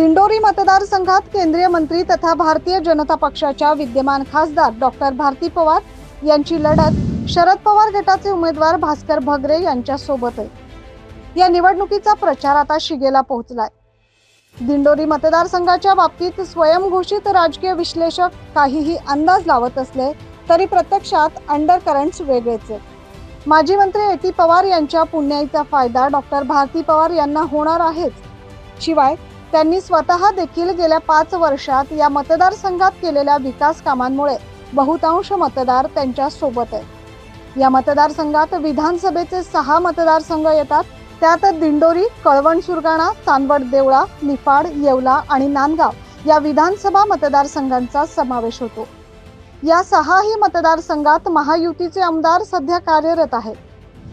दिंडोरी मतदारसंघात केंद्रीय मंत्री तथा भारतीय जनता पक्षाच्या विद्यमान खासदार डॉक्टर भारती पवार यांची लढत शरद पवार गटाचे उमेदवार भास्कर भगरे यांच्यासोबत आहे. या निवडणुकीचा प्रचार आता शिगेला पोहोचलाय. दिंडोरी मतदारसंघाच्या बाबतीत स्वयंघोषित राजकीय विश्लेषक काहीही अंदाज लावत असले तरी प्रत्यक्षात अंडर करंट्स वेगळेच आहेत. माजी मंत्री ए टी पवार यांच्या पुण्याईचा फायदा डॉक्टर भारती पवार यांना होणार आहेच. शिवाय त्यांनी स्वतः देखील गेल्या पाच वर्षात या मतदारसंघात केलेल्या विकास कामांमुळे बहुतांश मतदार त्यांच्यासोबत आहेत. या मतदारसंघात विधानसभेचे सहा मतदारसंघ येतात. त्यात दिंडोरी कळवण सुरगाणा चांदवड देवळा निफाड येवला आणि नांदगाव या विधानसभा मतदारसंघांचा समावेश होतो. या सहाही मतदारसंघात महायुतीचे आमदार सध्या कार्यरत आहेत.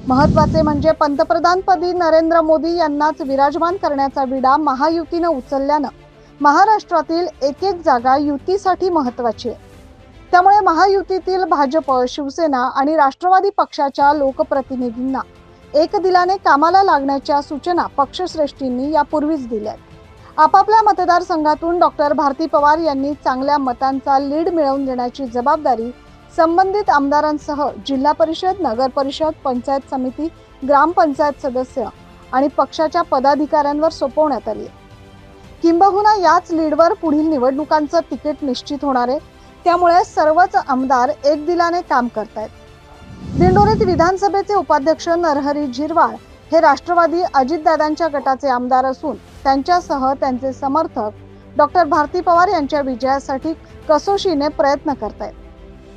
महत्त्वाचे म्हणजे पंतप्रधानपदी नरेंद्र मोदी यांनाच विराजमान करण्याचा विडा महायुतीनं उचलल्यानं महाराष्ट्रातील एक एक जागा युतीसाठी महत्वाची आहे त्यामुळे महायुतीतील भाजप शिवसेना आणि राष्ट्रवादी पक्षाच्या लोकप्रतिनिधींना एक दिलाने कामाला लागण्याच्या सूचना पक्षश्रेष्ठींनी यापूर्वीच दिल्या आहेत. आपापल्या मतदारसंघातून डॉक्टर भारती पवार यांनी चांगल्या मतांचा लीड मिळवून देण्याची जबाबदारी संबंधित आमदारांसह जिल्हा परिषद नगर परिषद पंचायत समिती ग्रामपंचायत सदस्य आणि पक्षाच्या पदाधिकाऱ्यांवर सोपवण्यात आली किंबहुना याच लीडवर पुढील निवडणुकांचं तिकीट निश्चित होणार आहे. त्यामुळे सर्वच आमदार एक दिलाने काम करतायत. दिंडोरीत विधानसभेचे उपाध्यक्ष नरहरी झिरवाळ हे राष्ट्रवादी अजितदादांच्या गटाचे आमदार असून त्यांच्यासह त्यांचे समर्थक डॉक्टर भारती पवार यांच्या विजयासाठी कसोशीने प्रयत्न करतायत.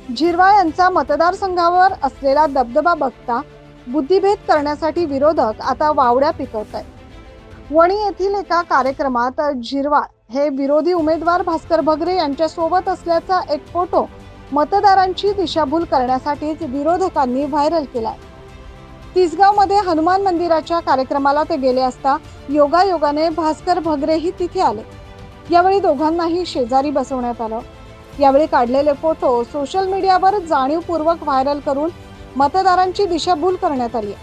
झिरवाळ यांचा मतदारसंघावर असलेला दबदबा बघता बुद्धिभेद करण्यासाठी विरोधक आता वावड्या पिकवत आहेत वणी येथील एका कार्यक्रमात झिरवाळ हे विरोधी उमेदवार भास्कर भगरे यांच्या सोबत असल्याचा एक फोटो मतदारांची दिशाभूल करण्यासाठीच विरोधकांनी व्हायरल केलाय. तिसगावमध्ये हनुमान मंदिराच्या कार्यक्रमाला ते गेले असता योगायोगाने भास्कर भगरेही तिथे आले. यावेळी दोघांनाही शेजारी बसवण्यात आलं. यावेळी काढलेले फोटो सोशल मीडियावर जाणीवपूर्वक व्हायरल करून मतदारांची दिशाभूल करण्यात आली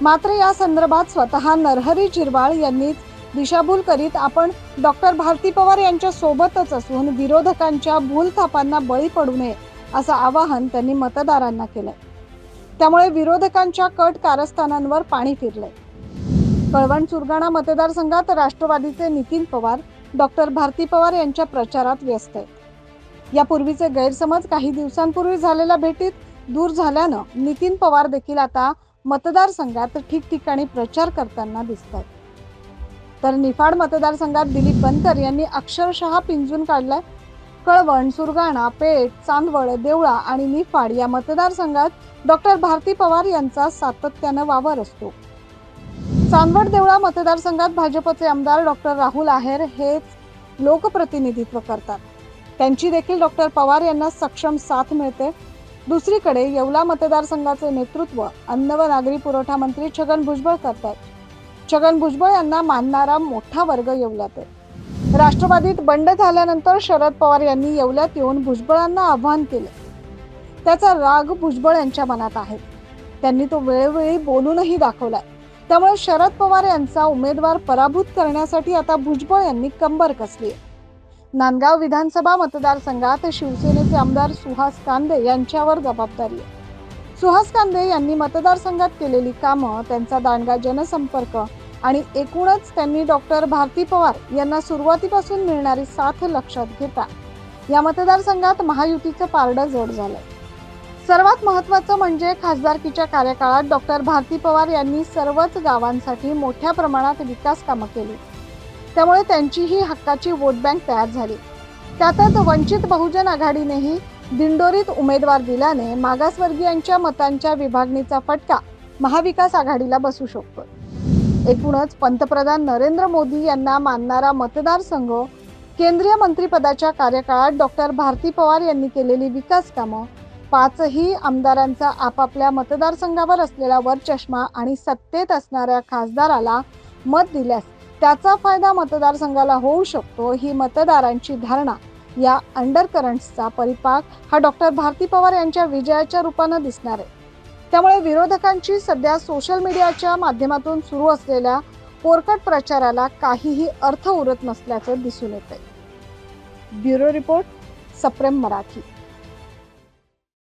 मात्र या संदर्भात स्वतः नरहरी जिरवाळ यांनीच दिशाभूल करीत आपण डॉक्टर भारती पवार यांच्या सोबतच असून विरोधकांच्या भूलथापांना बळी पडू नये असं आवाहन त्यांनी मतदारांना केलंय. त्यामुळे विरोधकांच्या कट कारस्थानांवर पाणी फिरलंय. कळवण सुरगाणा मतदारसंघात राष्ट्रवादीचे नितीन पवार डॉक्टर भारती पवार यांच्या प्रचारात व्यस्त आहेत यापूर्वीचे गैरसमज काही दिवसांपूर्वी झालेल्या भेटीत दूर झाल्यानं नितीन पवार देखील आता मतदारसंघात ठिकठिकाणी प्रचार करताना दिसत आहेत तर निफाड मतदारसंघात दिलीप बनकर यांनी अक्षरशः पिंजून काढलाय. कळवण सुरगाणा पेठ चांदवड देवळा आणि निफाड या मतदारसंघात डॉक्टर भारती पवार यांचा सातत्यानं वावर असतो. चांदवड देवळा मतदारसंघात भाजपचे आमदार डॉक्टर राहुल आहेर हेच लोकप्रतिनिधित्व करतात. त्यांची देखील डॉक्टर पवार यांना सक्षम साथ मिळते. दुसरीकडे येवला मतदारसंघाचे नेतृत्व अन्न व नागरी पुरवठा मंत्री छगन भुजबळ करतात. छगन भुजबळ यांना मानणारा मोठा वर्ग येवल्यात आहे. राष्ट्रवादीत बंड झाल्यानंतर शरद पवार यांनी येवल्यात येऊन भुजबळांना आव्हान केले. त्याचा राग भुजबळ यांच्या मनात आहे. त्यांनी तो वेळोवेळी बोलूनही दाखवलाय. त्यामुळे शरद पवार यांचा उमेदवार पराभूत करण्यासाठी आता भुजबळ यांनी कंबर कसली आहे. नांदगाव विधानसभा मतदारसंघात शिवसेनेचे आमदार सुहास कांदे यांच्यावर जबाबदारी आहे. सुहास कांदे यांनी मतदारसंघात केलेली कामं त्यांचा दांडगा जनसंपर्क आणि एकूणच त्यांनी डॉक्टर भारती पवार यांना सुरुवातीपासून मिळणारी साथ लक्षात घेता या मतदारसंघात महायुतीचं पारडं जड झालं सर्वात महत्वाचं म्हणजे खासदारकीच्या कार्यकाळात डॉक्टर भारती पवार यांनी सर्वच गावांसाठी मोठ्या प्रमाणात विकास कामं केली. त्यामुळे त्यांचीही हक्काची वोट बँक तयार झाली. त्यातच वंचित बहुजन आघाडीनेही दिंडोरीत उमेदवार दिल्याने मागासवर्गीयांच्या मतांच्या विभागणीचा फटका महाविकास आघाडीला बसू शकतो. एकूणच पंतप्रधान नरेंद्र मोदी यांना मानणारा मतदारसंघ केंद्रीय मंत्रिपदाच्या कार्यकाळात डॉक्टर भारती पवार यांनी केलेली विकास कामं पाचही आमदारांचा आपापल्या मतदारसंघावर असलेला वरचष्मा आणि सत्तेत असणाऱ्या खासदाराला मत दिल्यास त्याचा फायदा मतदारसंघाला होऊ शकतो ही मतदारांची धारणा. या अंडर करंट्सचा परिपाक हा डॉक्टर भारती पवार यांच्या विजयाच्या रूपानं दिसणार आहे. त्यामुळे विरोधकांची सध्या सोशल मीडियाच्या माध्यमातून सुरू असलेल्या पोरकट प्रचाराला काहीही अर्थ उरत नसल्याचं दिसून येतंय. ब्युरो रिपोर्ट सप्रेम मराठी.